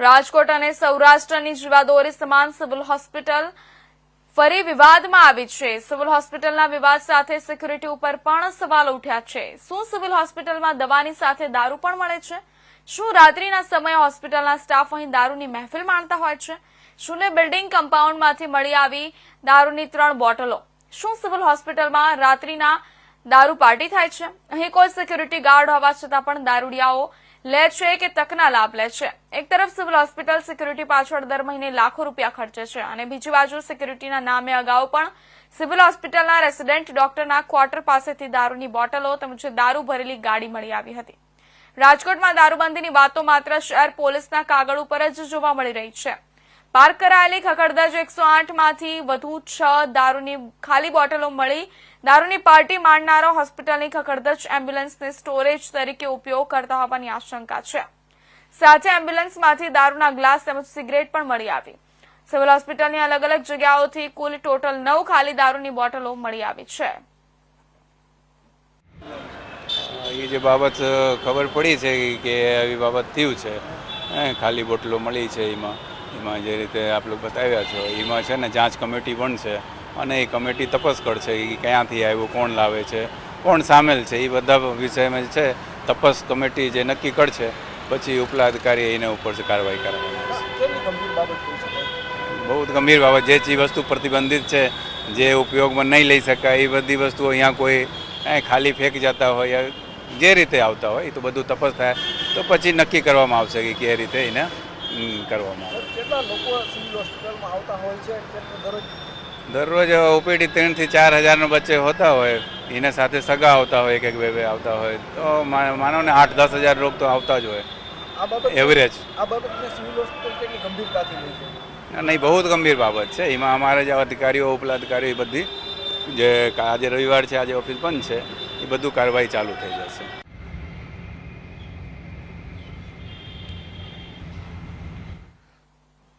રાજકોટ અને સૌરાષ્ટ્રની જીવાદોરી સમાન સિવિલ હોસ્પિટલ ફરી વિવાદમાં આવી છે. સિવિલ હોસ્પિટલના વિવાદ સાથે સિક્યુરિટી ઉપર પણ સવાલ ઉઠ્યા છે. શું સિવિલ હોસ્પિટલમાં દવાની સાથે દારૂ પણ મળે છે? શું રાત્રિના સમયે હોસ્પિટલના સ્ટાફ અહીં દારૂની મહેફિલ માણતા હોય છે? શું બિલ્ડિંગ કમ્પાઉન્ડમાંથી મળી આવી દારૂની ત્રણ બોટલો? શું સિવિલ હોસ્પિટલમાં રાત્રિના દારૂ પાર્ટી થાય છે. અહીં કોઈ સિક્યુરિટી ગાર્ડ હોવા છતાં પણ દારૂડિયાઓ લે છે કે તકના લાભ લે છે. એક તરફ સિવિલ હોસ્પિટલ સિક્યુરિટી પાછળ દર મહિને લાખો રૂપિયા ખર્ચે છે અને બીજી બાજુ સિક્યુરિટીના નામે અગાઉ પણ સિવિલ હોસ્પિટલના રેસિડેન્ટ ડોક્ટરના ક્વાર્ટર પાસેથી દારૂની બોટલો તેમજ દારૂ ભરેલી ગાડી મળી આવી હતી. રાજકોટમાં દારૂબંધીની વાતો માત્ર શહેર પોલીસના કાગળ ઉપર જ જોવા મળી રહી છે. પાર્ક કરાયેલી ખખડદજ એકસો આઠમાંથી વધુ છ દારૂની ખાલી બોટલો મળી. દારૂની પાર્ટી માંડનારો હોસ્પિટલની ખખડદજ એમ્બ્યુલન્સને સ્ટોરેજ તરીકે ઉપયોગ કરતા હોવાની આશંકા છે. સાથે એમ્બ્યુલન્સમાંથી દારૂના ગ્લાસ તેમજ સિગરેટ પણ મળી આવી. સિવિલ હોસ્પિટલની અલગ અલગ જગ્યાઓથી કુલ ટોટલ નવ ખાલી દારૂની બોટલો મળી આવી છે. એ જે બાબત ખબર પડી છે કે આવી બાબત થયું છે. ખાલી બોટલો મળી છે એમાં. એમાં જે રીતે આપ લોકો બતાવ્યા છો એમાં છે ને જાંચ કમિટી પણ છે અને એ કમિટી તપાસ કરશે એ ક્યાંથી આવ્યું કોણ લાવે છે કોણ સામેલ છે એ બધા વિષયમાં છે તપાસ કમિટી જે નક્કી કરશે પછી ઉપલા અધિકારી એના ઉપર કાર્યવાહી કરવાની બહુ જ ગંભીર બાબત જે ચીજ વસ્તુ પ્રતિબંધિત છે જે ઉપયોગમાં નહીં લઈ શકાય એ બધી વસ્તુઓ અહીંયા કોઈ ખાલી ફેંક જતા હોય જે રીતે આવતા હોય એ તો બધું તપાસ થાય. તો પછી નક્કી કરવામાં આવશે કે કઈ રીતે એને કરવામાં આવે. કેટલા લોકો સિવિલ હોસ્પિટલમાં આવતા હોય છે? દરરોજ? દરરોજ ઓપીડી ત્રણથી ચાર હજારનો બચ્ચે હોતા હોય એના સાથે સગા આવતા હોય એક એક બે બે આવતા હોય તો માનો ને આઠ દસ હજાર રોગ તો આવતા જ હોય. એવરેજ આ બાબતને સિવિલ હોસ્પિટલ કેટલી ગંભીરતાથી લે છે? નહીં બહુ જ ગંભીર બાબત છે. એમાં અમારા જે અધિકારીઓ ઉપલા અધિકારીઓ એ બધી જે આજે રવિવાર છે આજે ઓફિસ બંધ છે એ બધું કાર્યવાહી ચાલુ થઈ જશે.